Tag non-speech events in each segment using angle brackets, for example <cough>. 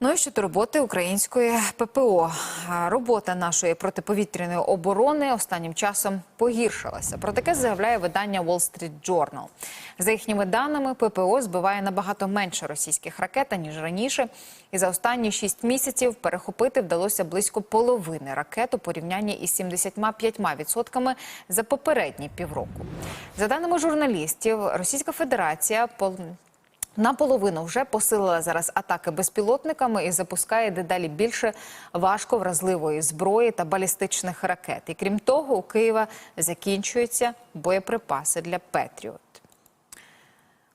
Ну і щодо роботи української ППО. Робота нашої протиповітряної оборони останнім часом погіршилася. Про таке заявляє видання Wall Street Journal. За їхніми даними, ППО збиває набагато менше російських ракет, ніж раніше. І за останні шість місяців перехопити вдалося близько половини ракет у порівнянні із 75% за попередні півроку. За даними журналістів, Російська Федерація Наполовину вже посилила зараз атаки безпілотниками і запускає дедалі більше важковразливої зброї та балістичних ракет. І крім того, у Києва закінчуються боєприпаси для Петріот.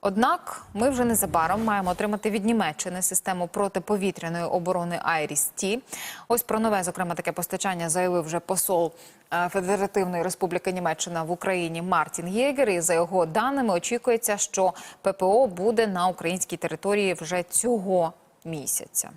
Однак ми вже незабаром маємо отримати від Німеччини систему протиповітряної оборони Айріс-Ті. Ось про нове, зокрема, таке постачання заявив вже посол е, Федеративної Республіки Німеччина в Україні Мартін Єгер. І за його даними очікується, що ППО буде на українській території вже цього місяця.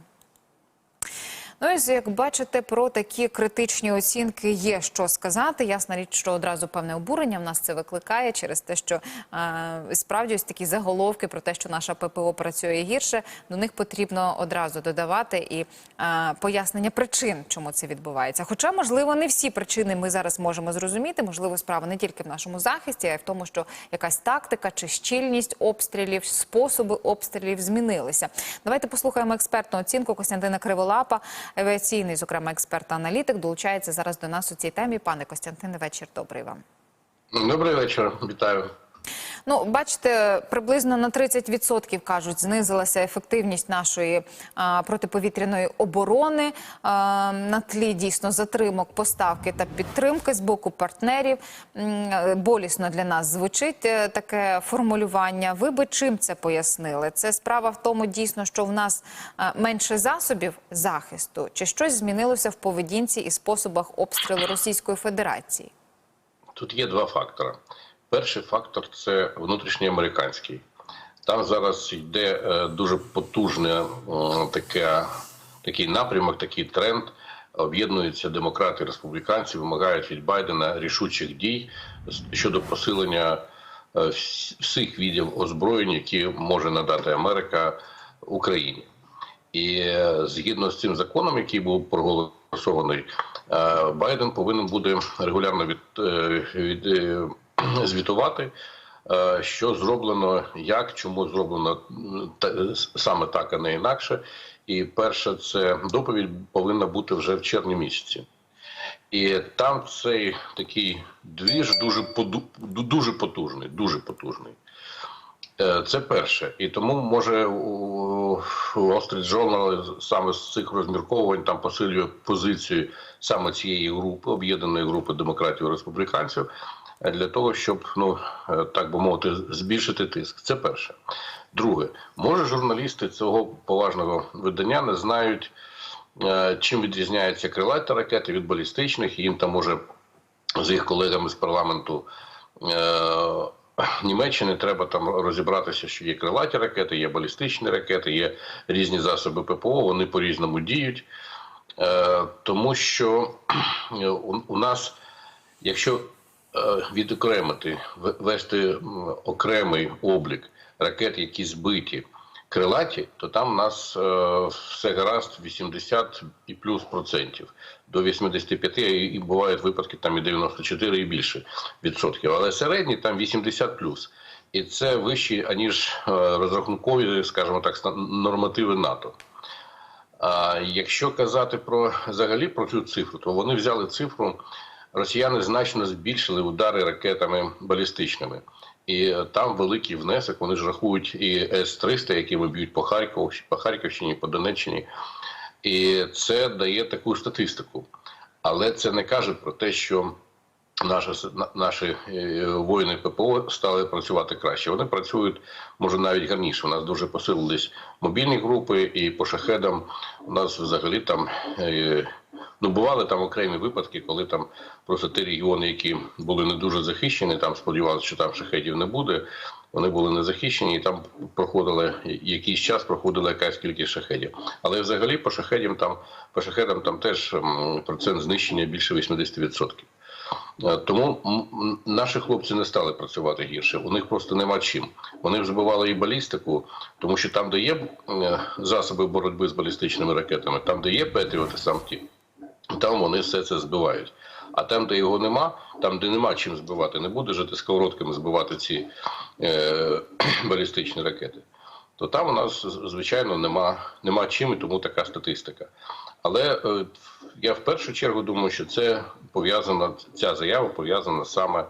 Ну і як бачите, про такі критичні оцінки є що сказати. Ясна річ, що одразу певне обурення в нас це викликає через те, що е, справді ось такі заголовки про те, що наша ППО працює гірше. До них потрібно одразу додавати і е, пояснення причин, чому це відбувається. Хоча, можливо, не всі причини ми зараз можемо зрозуміти. Можливо, справа не тільки в нашому захисті, а й в тому, що якась тактика чи щільність обстрілів, способи обстрілів змінилися. Давайте послухаємо експертну оцінку Костянтина Криволапа, авіаційний, зокрема, експерт-аналітик, долучається зараз до нас у цій темі. Пане Костянтине, вечір добрий вам. Добрий вечір, вітаю. Ну, бачите, приблизно на 30% кажуть, знизилася ефективність нашої а, протиповітряної оборони а, на тлі дійсно затримок поставки та підтримки з боку партнерів. Болісно для нас звучить е, таке формулювання. Ви би чим це пояснили? Це справа в тому, дійсно, що в нас менше засобів захисту, чи щось змінилося в поведінці і способах обстрілу Російської Федерації? Тут є два фактори. Перший фактор це внутрішньоамериканський. Там зараз йде е, дуже потужне е, таке, такий напрямок, такий тренд. Об'єднуються демократи і республіканці, вимагають від Байдена рішучих дій щодо посилення е, всіх видів озброєнь, які може надати Америка Україні. І згідно з цим законом, який був проголосований, Байден повинен буде регулярно від, від, звітувати, е, що зроблено, як, чому зроблено саме так, а не інакше. І перша це доповідь повинна бути вже в червні місяці. І там цей такий двіж дуже дуже потужний, дуже потужний. Е, Це перше, і тому може у Wall саме з цих розмірковувань там посилює позицію саме цієї групи, об'єднаної групи демократів і республіканців, для того, щоб ну е, так би мовити, збільшити тиск. Це перше. Друге, може журналісти цього поважного видання не знають, е, чим відрізняються крилаті ракети від балістичних, і їм там може з їх колегами з парламенту. е, Німеччини треба там розібратися, що є крилаті ракети, є балістичні ракети, є різні засоби ППО, вони по-різному діють. Е, тому що у, нас, якщо відокремити, вести окремий облік ракет, які збиті крилаті, то там у нас е, все гаразд 80 і плюс процентів до 85, і бувають випадки там і 94 і більше відсотків. Але середній там 80 плюс. І це вищі, аніж е, розрахункові, скажімо так, нормативи НАТО. А якщо казати про взагалі про цю цифру, то вони взяли цифру. Росіяни значно збільшили удари ракетами балістичними, і е, там великий внесок. Вони ж рахують і С-300, якими б'ють по Харкову, по Харківщині, по Донеччині, і це дає таку статистику. Але це не каже про те, що наші, наші е, воїни ППО стали працювати краще. Вони працюють, може, навіть гарніше. У нас дуже посилились мобільні групи, і по шахедам у нас взагалі там е, ну бували там окремі випадки, коли там просто ті регіони, які були не дуже захищені, там сподівалися, що там шахедів не буде. Вони були не захищені, і там проходили якийсь час, проходила якась кількість шахедів. Але взагалі по шахедам там по шахедам там теж процент знищення більше 80%. Е, Тому наші хлопці не стали працювати гірше. У них просто нема чим. Вони збивали і балістику, тому що там, де є е, засоби боротьби з балістичними ракетами, там, де є Петріоти, сам ті, там вони все це збивають. А там, де його нема, там, де нема чим збивати, не буде жити сковородками збивати ці е, <clears throat> балістичні ракети. То там у нас, звичайно, нема, нема чим, і тому така статистика. Але е, я в першу чергу думаю, що це пов'язано, ця заява пов'язана саме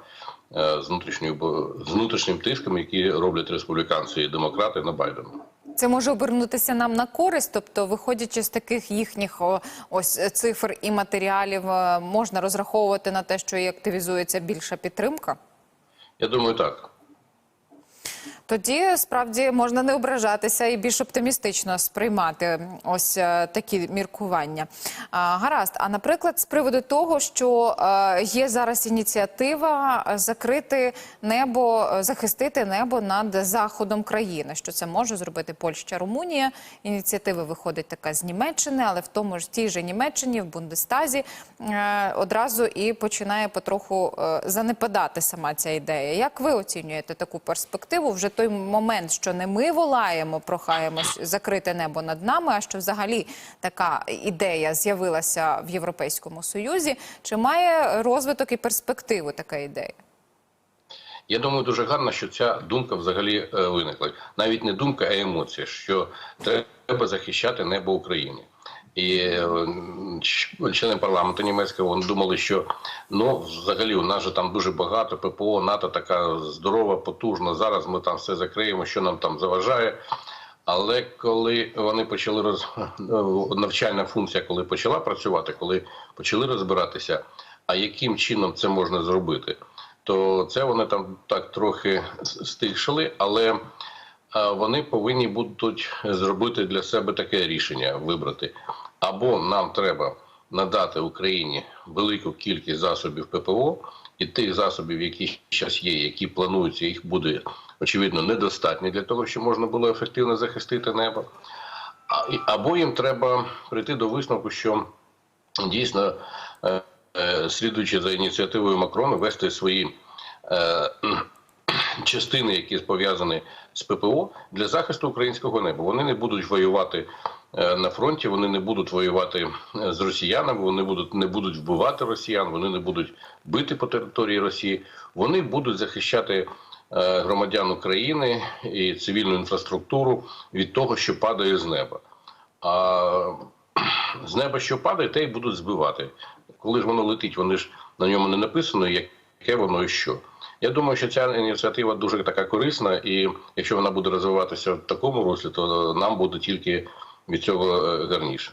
е, з, внутрішньою, з внутрішнім тиском, який роблять республіканці і демократи на Байдена. Це може обернутися нам на користь, тобто, виходячи з таких їхніх ось е, цифр і матеріалів, е, можна розраховувати на те, що і активізується більша підтримка. Я думаю, так. Тоді справді можна не ображатися і більш оптимістично сприймати ось е, такі міркування. А, гаразд. А наприклад, з приводу того, що е, є зараз ініціатива е, закрити небо, е, захистити небо над заходом країни, що це може зробити Польща, Румунія. Ініціатива виходить така з Німеччини, але в тому ж тій же Німеччині в Бундестазі е, одразу і починає потроху е, занепадати сама ця ідея. Як ви оцінюєте таку перспективу? Вже той момент, що не ми волаємо, прохаємо закрити небо над нами, а що взагалі така ідея з'явилася в Європейському Союзі? Чи має розвиток і перспективу така ідея? Я думаю, дуже гарно, що ця думка взагалі е, виникла. Навіть не думка, а емоція, що треба захищати небо України. І е, члени парламенту німецького вони думали, що ну взагалі у нас же там дуже багато ППО, НАТО така здорова, потужна. Зараз ми там все закриємо, що нам там заважає. Але коли вони почали роз... <laughs> навчальна функція, коли почала працювати, коли почали розбиратися, а яким чином це можна зробити, то це вони там так трохи стишили, але вони повинні будуть зробити для себе таке рішення вибрати. Або нам треба надати Україні велику кількість засобів ППО і тих засобів, які зараз є, які плануються, їх буде очевидно недостатньо для того, щоб можна було ефективно захистити небо. Або їм треба прийти до висновку, що дійсно, е, е, слідуючи за ініціативою Макрона, вести свої е, частини, які пов'язані з ППО, для захисту українського неба. Вони не будуть воювати е, на фронті, вони не будуть воювати е, з росіянами, вони будуть не будуть вбивати росіян, вони не будуть бити по території Росії. Вони будуть захищати е, громадян України і цивільну інфраструктуру від того, що падає з неба. А з неба, що падає, те й будуть збивати. Коли ж воно летить, вони ж на ньому не написано, яке воно і що. Я думаю, що ця ініціатива дуже така корисна, і якщо вона буде розвиватися в такому руслі, то нам буде тільки від цього е, гарніше.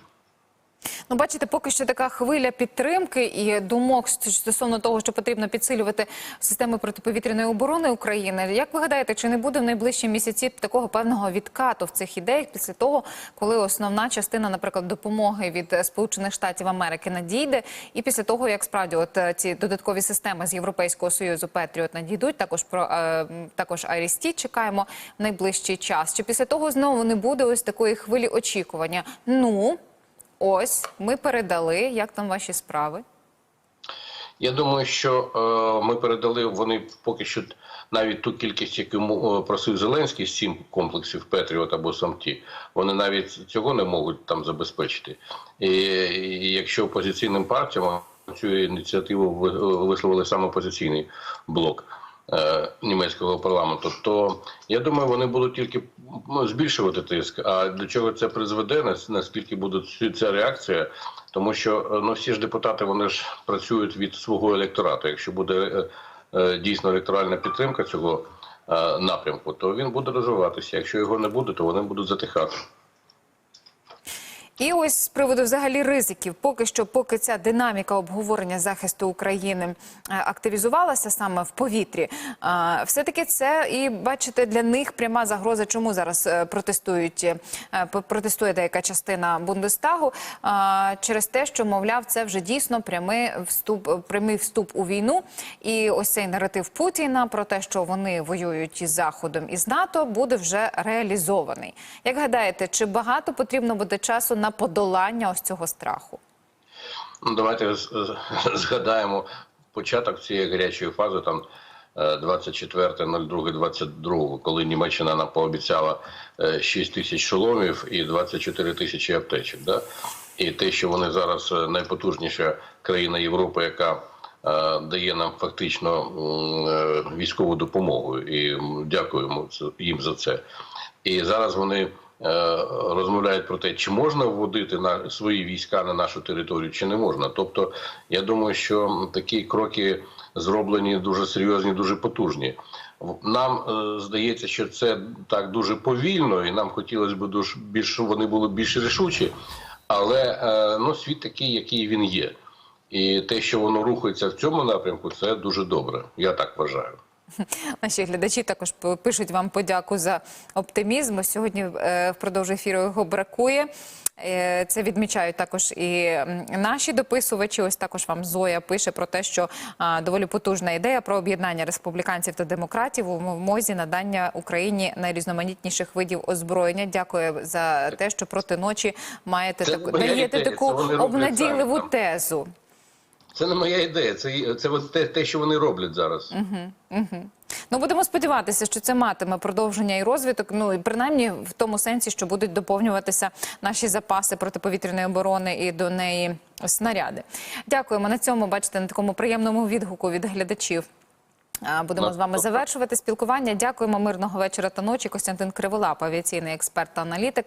Ну, бачите, поки що така хвиля підтримки і думок стосовно того, що потрібно підсилювати системи протиповітряної оборони України. Як ви гадаєте, чи не буде в найближчі місяці такого певного відкату в цих ідеях після того, коли основна частина, наприклад, допомоги від Сполучених Штатів Америки надійде, і після того, як справді от е, ці додаткові системи з Європейського союзу Петріот надійдуть, також про е, також Айрісті чекаємо в найближчий час. Чи після того знову не буде ось такої хвилі очікування? Ну. Ось ми передали. Як там ваші справи? Я думаю, що е, ми передали вони поки що навіть ту кількість, яку е, просив Зеленський, сім комплексів Петріот або Самті, вони навіть цього не можуть там забезпечити. І, якщо опозиційним партіям цю ініціативу ви- висловили саме опозиційний блок. Е, Німецького парламенту, то я думаю, вони будуть тільки ну, збільшувати тиск. А до чого це призведе? нас- Наскільки буде ця реакція? Тому що е, ну всі ж депутати вони ж працюють від свого електорату. Якщо буде е, дійсно електоральна підтримка цього напрямку, то він буде розвиватися. Якщо його не буде, то вони будуть затихати. І ось з приводу взагалі ризиків, поки що, поки ця динаміка обговорення захисту України е, активізувалася саме в повітрі, е, все-таки це і бачите для них пряма загроза. Чому зараз е, протестують протестує деяка частина Бундестагу через те, що мовляв, це вже дійсно прямий вступ, прямий вступ у війну. І ось цей наратив Путіна про те, що вони воюють із Заходом і з НАТО, буде вже реалізований. Як гадаєте, чи багато потрібно буде часу на подолання ось цього страху? Ну, давайте згадаємо початок цієї гарячої фази, там е, 24.02.22, коли Німеччина нам пообіцяла е, 6 тисяч шоломів і 24 тисячі аптечок. Да? І те, що вони зараз е, найпотужніша країна Європи, яка е, дає нам фактично е, військову допомогу, і дякуємо їм за це. І зараз вони е, розмовляють про те, чи можна вводити на свої війська на нашу територію, чи не можна. Тобто, я думаю, що такі кроки зроблені дуже серйозні, дуже потужні. Нам е, здається, що це так дуже повільно, і нам хотілося б дуже більш, вони були більш рішучі. Але е, ну, світ такий, який він є. І те, що воно рухається в цьому напрямку, це дуже добре. Я так вважаю. <laughs> Наші глядачі також пишуть вам подяку за оптимізм. Сьогодні е, впродовж ефіру його бракує. Е, Це відмічають також і наші дописувачі. Ось також вам Зоя пише про те, що доволі потужна ідея про об'єднання республіканців та демократів у вимозі надання Україні найрізноманітніших видів озброєння. Дякую за те, що проти ночі маєте таку даєте таку обнадійливу тезу. Це не моя ідея, це, це от те, те, що вони роблять зараз. Ну будемо сподіватися, що це матиме продовження і розвиток. Ну і принаймні в тому сенсі, що будуть доповнюватися наші запаси протиповітряної оборони і до неї снаряди. Дякуємо на цьому. Бачите, на такому приємному відгуку від глядачів. Будемо з вами завершувати спілкування. Дякуємо мирного вечора та ночі. Костянтин Криволап, авіаційний експерт та аналітик.